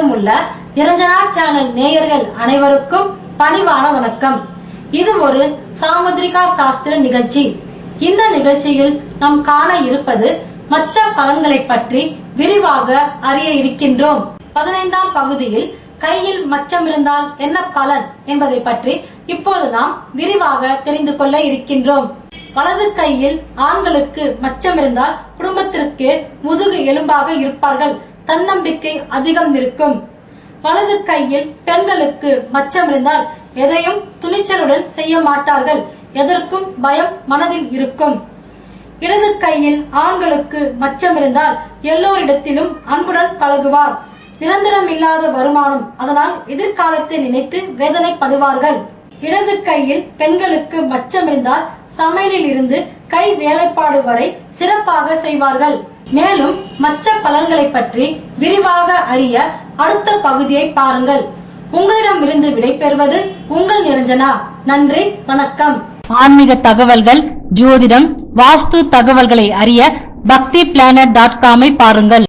முழுவதும் உள்ள நிரஞ்சனா சேனல் நேயர்கள் அனைவருக்கும் பணிவான வணக்கம். இது ஒரு சாமுத்ரிகா சாஸ்திர நிகழ்ச்சி. இந்த நிகழ்ச்சியில் நாம் காண இருப்பது மச்ச பலன்களை பற்றி விரிவாக அறிய இருக்கின்றோம். பதினைந்தாம் பகுதியில் கையில் மச்சம் இருந்தால் என்ன பலன் என்பதை பற்றி இப்போது நாம் விரிவாக தெரிந்து கொள்ள இருக்கின்றோம். வலது கையில் ஆண்களுக்கு மச்சம் இருந்தால் குடும்பத்திற்கு முதுகு எலும்பாக இருப்பார்கள். தன்னம்பிக்கை அதிகம் இருக்கும். வலது கையில் பெண்களுக்கு மச்சம் இருந்தால் எதையும் துணிச்சலுடன் செய்ய மாட்டார்கள். எதற்கும் பயம் மனதில் இருக்கும். இடது கையில் ஆண்களுக்கு மச்சம் இருந்தால் எல்லோரிடத்திலும் அன்புடன் பழகுவார். நிரந்தரம் இல்லாத வருமானம் அதனால் எதிர்காலத்தை நினைத்து வேதனைப்படுவார்கள். இடது கையில் பெண்களுக்கு மச்சம் இருந்தால் சமையலில் இருந்து கை வேலைப்பாடு வரை சிறப்பாக செய்வார்கள். மேலும் மச்ச பலன்களை பற்றி விரிவாக அறிய அடுத்த பகுதியை பாருங்கள். உங்களிடமிருந்து விடைபெறுவது உங்கள் நிரஞ்சனா. நன்றி வணக்கம். ஆன்மீக தகவல்கள் ஜோதிடம் வாஸ்து தகவல்களை அறிய பக்தி பிளானட் டாட் காமை பாருங்கள்.